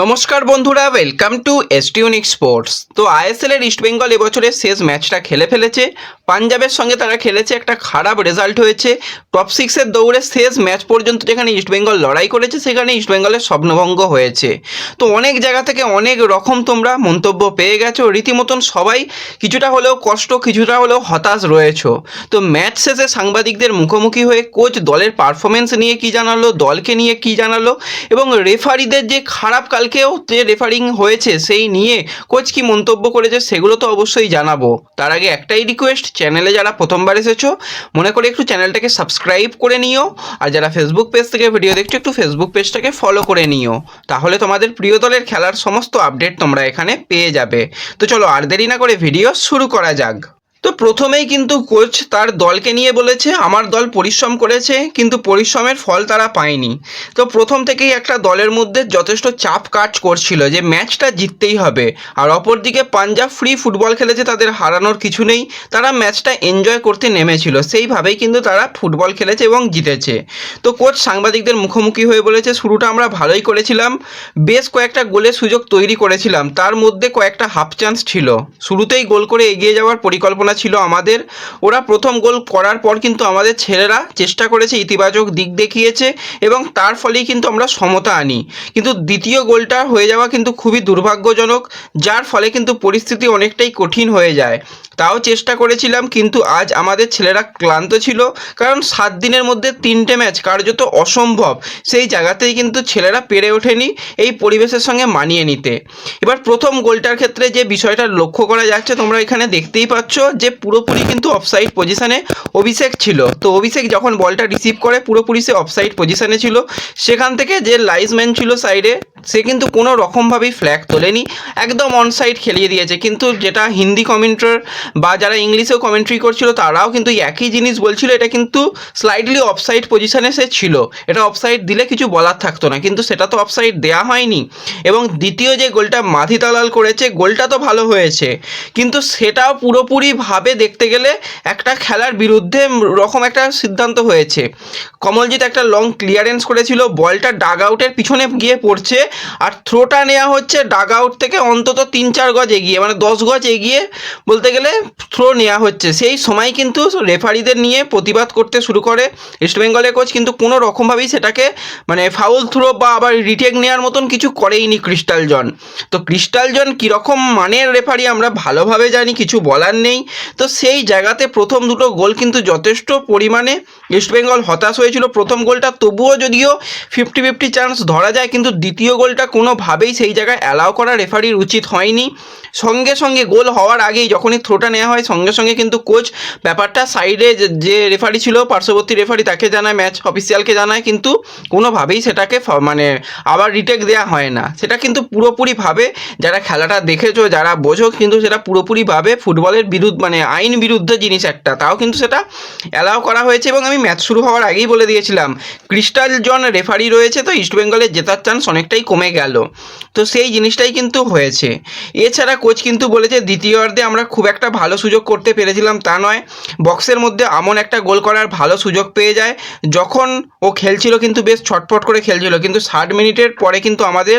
নমস্কার বন্ধুরা welcome to এসটিউনিক স্পোর্টস তো আইএসএল এর ইস্টবেঙ্গল এবছরের শেষ ম্যাচটা খেলে ফেলেছে। পাঞ্জাবের সঙ্গে তারা খেলেছে, একটা খারাপ রেজাল্ট হয়েছে। টপ সিক্সের দৌড়ে শেষ ম্যাচ পর্যন্ত যেখানে ইস্টবেঙ্গল লড়াই করেছে, সেখানে ইস্টবেঙ্গলের স্বপ্নভঙ্গ হয়েছে। তো অনেক জায়গা থেকে অনেক রকম তোমরা মন্তব্য পেয়ে গেছো। রীতিমতন সবাই কিছুটা হলেও কষ্ট, কিছুটা হলেও হতাশ রয়েছ। তো ম্যাচ শেষে সাংবাদিকদের মুখোমুখি হয়ে কোচ দলের পারফরমেন্স নিয়ে কি জানালো, দলকে নিয়ে কি জানালো এবং রেফারিদের যে খারাপ কালকেও যে রেফারিং হয়েছে সেই নিয়ে কোচ কি মন্তব্য করেছে সেগুলো তো অবশ্যই জানাব। তার আগে একটাই রিকোয়েস্ট চ্যানেলে যারা প্রথমবার এসেছ, মনে করে একটু চ্যানেলটাকে সাবস্ক্রাইব করে নিও, আর যারা ফেসবুক পেজ থেকে ভিডিও দেখছ, একটু ফেসবুক পেজটাকে ফলো করে নিও। তাহলে তোমাদের প্রিয় দলের খেলার সমস্ত আপডেট তোমরা এখানে পেয়ে যাবে। তো চলো আর দেরি না করে ভিডিও শুরু করা যাক। তো প্রথমেই কিন্তু কোচ তার দলকে নিয়ে বলেছে, আমার দল পরিশ্রম করেছে, কিন্তু পরিশ্রমের ফল তারা পায়নি। তো প্রথম থেকেই একটা দলের মধ্যে যথেষ্ট চাপ কাজ করছিল যে ম্যাচটা জিততেই হবে। আর অপরদিকে পাঞ্জাব ফ্রি ফুটবল খেলেছে, তাদের হারানোর কিছু নেই, তারা ম্যাচটা এনজয় করতে নেমেছিল, সেইভাবেই কিন্তু তারা ফুটবল খেলেছে এবং জিতেছে। তো কোচ সাংবাদিকদের মুখোমুখি হয়ে বলেছে, শুরুটা আমরা ভালোই করেছিলাম, বেশ কয়েকটা গোলের সুযোগ তৈরি করেছিলাম, তার মধ্যে কয়েকটা হাফ চান্স ছিল। শুরুতেই গোল করে এগিয়ে যাওয়ার পরিকল্পনা ছিল আমাদের। ওরা প্রথম গোল করার পর কিন্তু আমাদের ছেলেরা চেষ্টা করেছে ইতিবাচক দিক দেখিয়েছে এবং তার ফলেই কিন্তু আমরা সমতা আনি। কিন্তু দ্বিতীয় গোলটা হয়ে যাওয়া কিন্তু খুবই দুর্ভাগ্যজনক, যার ফলে কিন্তু পরিস্থিতি অনেকটাই কঠিন হয়ে যায়। তাও চেষ্টা করেছিলাম, কিন্তু আজ আমাদের ছেলেরা ক্লান্ত ছিল, কারণ সাত দিনের মধ্যে তিনটে ম্যাচ কার্যত অসম্ভব। সেই জায়গাতেই কিন্তু ছেলেরা পেরে ওঠেনি এই পরিবেশের সঙ্গে মানিয়ে নিতে। এবার প্রথম গোলটার ক্ষেত্রে যে বিষয়টা লক্ষ্য করা যাচ্ছে, তোমরা এখানে দেখতেই পাচ্ছ যে পুরোপুরি কিন্তু অফসাইড পজিশনে অভিষেক ছিল। তো অভিষেক যখন বলটা রিসিভ করে, পুরোপুরি সে অফসাইড পজিশনে ছিল। সেখান থেকে যে লাইসম্যান ছিল সাইডে সে কিন্তু কোনো রকমভাবেই ফ্ল্যাগ তোলেনি। একদম অনসাইড খেলিয়ে দিয়েছে। কিন্তু যেটা হিন্দি কমেন্টার বা যারা ইংলিশেও কমেন্ট্রি করছিল, তারাও কিন্তু একই জিনিস বলছিল। এটা কিন্তু স্লাইডলি অফসাইড পজিশনে সে ছিল। এটা অফসাইড দিলে কিছু বলার থাকতো না। কিন্তু সেটা তো অফসাইড দেওয়া হয়নি। এবং দ্বিতীয় যে গোলটা মাধি তালাল করেছে গোলটা তো ভালো হয়েছে। কিন্তু সেটাও পুরোপুরিভাবে দেখতে গেলে একটা খেলার বিরুদ্ধে রকম একটা সিদ্ধান্ত হয়েছে। কমলজিৎ একটা লং ক্লিয়ারেন্স করেছিল, বলটা ডাগ আউটের পিছনে গিয়ে পড়ছে, আর থ্রোটা নেওয়া হচ্ছে ডাগ আউট থেকে অন্তত তিন চার গজ এগিয়ে মানে দশ গজ এগিয়ে বলতে গেলে থ্রো নেওয়া হচ্ছে। সেই সময় কিন্তু রেফারিদের নিয়ে প্রতিবাদ করতে শুরু করে ইস্টবেঙ্গলের কোচ কিন্তু কোনো রকমভাবেই সেটাকে মানে ফাউল থ্রো বা আবার রিটেক নেওয়ার মতন কিছু করেইনি ক্রিস্টাল জন তো ক্রিস্টাল জন কীরকম মানের রেফারি আমরা ভালোভাবে জানি, কিছু বলার নেই। তো সেই জায়গাতে প্রথম দুটো গোল কিন্তু যথেষ্ট পরিমাণে ইস্টবেঙ্গল হতাশ হয়েছিল। প্রথম গোলটা তবুও যদিও ফিফটি ফিফটি চান্স ধরা যায়, কিন্তু দ্বিতীয় গোলটা কোনোভাবেই সেই জায়গায় অ্যালাউ করা রেফারির উচিত হয়নি। সঙ্গে সঙ্গে গোল হওয়ার আগেই যখনই থ্রোটা নেওয়া হয়, সঙ্গে সঙ্গে কিন্তু কোচ ব্যাপারটা সাইডে যে রেফারি ছিল, পার্শ্ববর্তী রেফারি তাকে জানায় ম্যাচ অফিসিয়ালকে জানায়, কিন্তু কোনোভাবেই সেটাকে মানে আবার রিটেক দেওয়া হয় না। সেটা কিন্তু পুরোপুরিভাবে যারা খেলাটা দেখেছ, যারা বোঝো, কিন্তু সেটা পুরোপুরিভাবে ফুটবলের বিরুদ্ধ মানে আইন বিরুদ্ধ জিনিস একটা, তাও কিন্তু সেটা অ্যালাউ করা হয়েছে এবং আমি ম্যাচ শুরু হওয়ার আগেই বলে দিয়েছিলাম। ক্রিস্টাল জন রেফারি রয়েছে তো ইস্টবেঙ্গলের জেতার চান্স অনেকটাই কমে গেল। তো সেই জিনিসটাই কিন্তু হয়েছে। এছাড়া কোচ কিন্তু বলেছে, দ্বিতীয় অর্ধে আমরা খুব একটা ভালো সুযোগ করতে পেরেছিলাম, তা নয়। বক্সের মধ্যে আমন একটা গোল করার ভালো সুযোগ পেয়ে যায়। যখন ও খেলছিল কিন্তু বেশ ছটফট করে খেলছিল, কিন্তু ষাট মিনিটের পরে কিন্তু আমাদের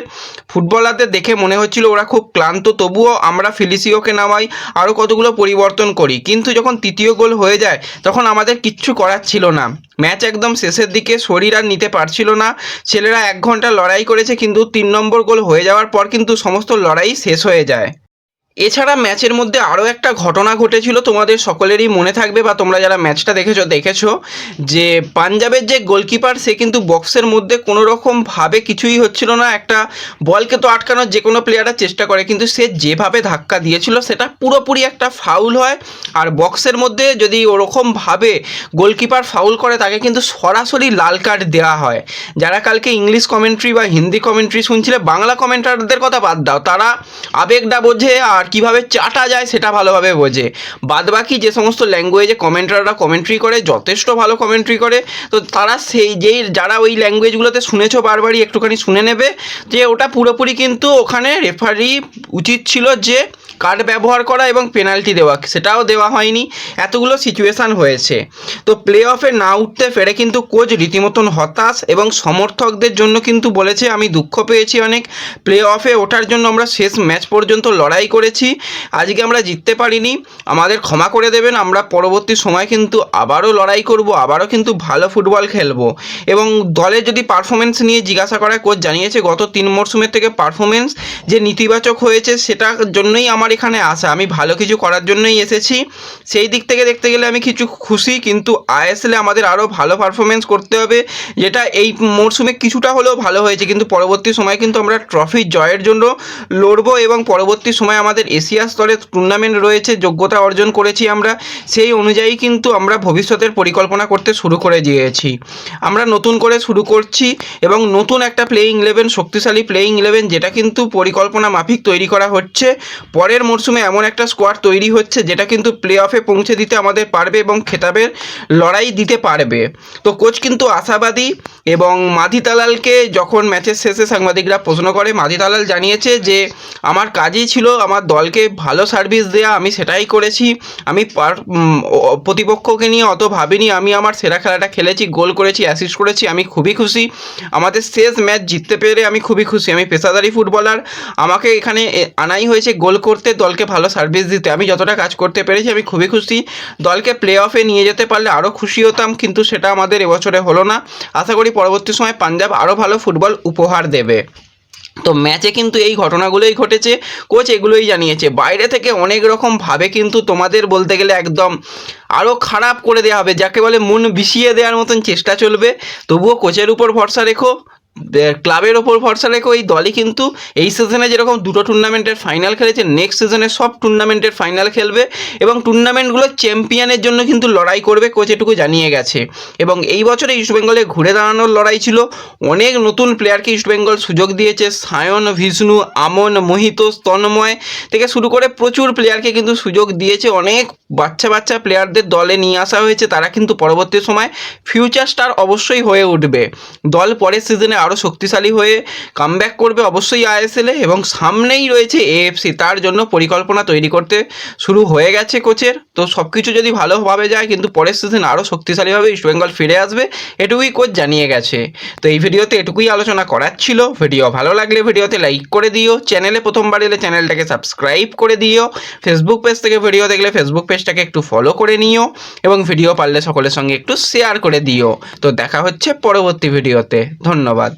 ফুটবলারদের দেখে মনে হচ্ছিল ওরা খুব ক্লান্ত, তবুও আমরা ফিলিসিওকে নামাই। আরও কতগুলো পরিবর্তন করি। কিন্তু যখন তৃতীয় গোল হয়ে যায়, তখন আমাদের কিচ্ছু করার ছিল না। ম্যাচ একদম শেষের দিকে শরীর আর নিতে পারছিল না। ছেলেরা এক ঘণ্টা লড়াই করেছে, কিন্তু তিন নম্বর গোল হয়ে যাওয়ার পর কিন্তু সমস্ত লড়াই শেষ হয়ে যায়। এছাড়া ম্যাচের মধ্যে আরও একটা ঘটনা ঘটেছিল, তোমাদের সকলেরই মনে থাকবে বা তোমরা যারা ম্যাচটা দেখেছ দেখেছ যে পাঞ্জাবের যে গোলকিপার, সে কিন্তু বক্সের মধ্যে কোনো রকমভাবে কিছুই হচ্ছিল না। একটা বলকে তো আটকানোর যে কোনো প্লেয়াররা চেষ্টা করে, কিন্তু সে যেভাবে ধাক্কা দিয়েছিল, সেটা পুরোপুরি একটা ফাউল হয়। আর বক্সের মধ্যে যদি ওরকমভাবে গোলকিপার ফাউল করে, তাকে কিন্তু সরাসরি লাল কার্ড দেওয়া হয়। যারা কালকে ইংলিশ কমেন্ট্রি বা হিন্দি কমেন্ট্রি শুনছিলে, বাংলা কমেন্টারদের কথা বাদ দাও। তারা আবেগটা বোঝে আর কীভাবে চাটা যায় সেটা ভালোভাবে বোঝে। বাদবাকি যে সমস্ত ল্যাঙ্গুয়েজে কমেন্টাররা কমেন্ট্রি করে, যথেষ্ট ভালো কমেন্ট্রি করে, তো তারা সেই যেই যারা ওই ল্যাঙ্গুয়েজগুলোতে শুনেছো বারবারই একটুখানি শুনে নেবে যে ওটা পুরোপুরি কিন্তু ওখানে রেফারি উচিত ছিল যে কার্ড ব্যবহার করা এবং পেনাল্টি দেওয়া, সেটাও দেওয়া হয়নি। এতগুলো সিচুয়েশান হয়েছে। তো প্লে অফে না উঠতে পেরে কিন্তু কোচ রীতিমতন হতাশ এবং সমর্থকদের জন্য কিন্তু বলেছে, আমি দুঃখ পেয়েছি অনেক। প্লে অফে ওঠার জন্য আমরা শেষ ম্যাচ পর্যন্ত লড়াই করেছি। আজকে আমরা জিততে পারিনি। আমাদের ক্ষমা করে দেবেন। আমরা পরবর্তী সময় কিন্তু আবারও লড়াই করব, আবারও কিন্তু ভালো ফুটবল খেলব। এবং দলের যদি পারফরমেন্স নিয়ে জিজ্ঞাসা করা কোচ জানিয়েছে, গত তিন মরশুমের থেকে পারফরমেন্স যে নেতিবাচক হয়েছে, সেটার জন্যই আমার এখানে আসা, আমি ভালো কিছু করার জন্যই এসেছি। সেই দিক থেকে দেখতে গেলে আমি কিছু খুশি, কিন্তু আইএসএলে আমাদের আরও ভালো পারফরমেন্স করতে হবে, যেটা এই মরশুমে কিছুটা হলেও ভালো হয়েছে। কিন্তু পরবর্তী সময় কিন্তু আমরা ট্রফি জয়ের জন্য লড়বো এবং পরবর্তী সময় আমাদের এশিয়া স্তরে টুর্নামেন্ট রয়েছে, যোগ্যতা অর্জন করেছি আমরা। সেই অনুযায়ী কিন্তু আমরা ভবিষ্যতের পরিকল্পনা করতে শুরু করে দিয়েছি। আমরা নতুন করে শুরু করছি এবং নতুন একটা প্লেয়িং ইলেভেন শক্তিশালী প্লেয়িং ইলেভেন যেটা কিন্তু পরিকল্পনা মাফিক তৈরি করা হচ্ছে। পরের মরশুমে এমন একটা স্কোয়াড তৈরি হচ্ছে যেটা কিন্তু প্লে অফে পৌঁছে দিতে আমাদের পারবে এবং খেতাবের লড়াই দিতে পারবে। তো কোচ কিন্তু আশাবাদী এবং মাধি তালালকে যখন ম্যাচের শেষে সাংবাদিকরা প্রশ্ন করে মাধি তালাল জানিয়েছে যে, আমার কাজই ছিল আমার দলকে ভালো সার্ভিস দেয়া, আমি সেটাই করেছি। আমি প্রতিপক্ষকে নিয়ে অত ভাবিনি, আমি আমার সেরা খেলাটা খেলেছি, গোল করেছি অ্যাসিস্ট করেছি, আমি খুবই খুশি। আমাদের শেষ ম্যাচ জিততে পেরে আমি খুবই খুশি। আমি পেশাদারি ফুটবলার আমাকে এখানে আনাই হয়েছে গোল করতে। দলকে ভালো সার্ভিস দিতে। আমি যতটা কাজ করতে পেরেছি, আমি খুবই খুশি। দলকে প্লে অফে নিয়ে যেতে পারলে আরও খুশি হতাম, কিন্তু সেটা আমাদের এবছরে হলো না। আশা করি পরবর্তী সময় পাঞ্জাব আরও ভালো ফুটবল উপহার দেবে। তো ম্যাচে কিন্তু এই ঘটনাগুলোই ঘটেছে। কোচ এগুলোই জানিয়েছে। বাইরে থেকে অনেক রকম ভাবে কিন্তু তোমাদের বলতে গেলে একদম আরও খারাপ করে দেওয়া হবে, যাকে বলে মন বিষিয়ে দেওয়ার মতন চেষ্টা চলবে। তবুও কোচের উপর ভরসা রেখো। ক্লাবের ওপর ভরসা রেখে ওই দলই কিন্তু এই সিজনে যেরকম দুটো টুর্নামেন্টের ফাইনাল খেলেছে নেক্সট সিজনে সব টুর্নামেন্টের ফাইনাল খেলবে এবং টুর্নামেন্টগুলো চ্যাম্পিয়নের জন্য কিন্তু লড়াই করবে কোচ এটুকু জানিয়ে গেছে। এবং এই বছরে ইস্টবেঙ্গলে ঘুরে দাঁড়ানোর লড়াই ছিল। অনেক নতুন প্লেয়ারকে ইস্টবেঙ্গল সুযোগ দিয়েছে, সায়ন, ভিষ্ণু, আমন মোহিত স্তন্ময় থেকে শুরু করে প্রচুর প্লেয়ারকে কিন্তু সুযোগ দিয়েছে। অনেক বাচ্চা বাচ্চা প্লেয়ারদের দলে নিয়ে আসা হয়েছে, তারা কিন্তু পরবর্তী সময় ফিউচার স্টার অবশ্যই হয়ে উঠবে। দল পরের সিজনে আরও শক্তিশালী হয়ে কামব্যাক করবে অবশ্যই আইএসএলে এবং সামনেই রয়েছে এএফসি তার জন্য পরিকল্পনা তৈরি করতে শুরু হয়ে গেছে কোচের। তো সব কিছু যদি ভালোভাবে যায়, কিন্তু পরের সিজন আরও শক্তিশালীভাবে ইস্টবেঙ্গল ফিরে আসবে এটুকুই কোচ জানিয়ে গেছে। তো এই ভিডিওতে এটুকুই আলোচনা করার ছিল। ভিডিও ভালো লাগলে ভিডিওতে লাইক করে দিও। চ্যানেলে প্রথমবার এলে চ্যানেলটাকে সাবস্ক্রাইব করে দিও। ফেসবুক পেজ থেকে ভিডিও দেখলে ফেসবুক পেজটাকে একটু ফলো করে নিও এবং ভিডিও পারলে সকলের সঙ্গে একটু শেয়ার করে দিও। তো দেখা হচ্ছে পরবর্তী ভিডিওতে। ধন্যবাদ।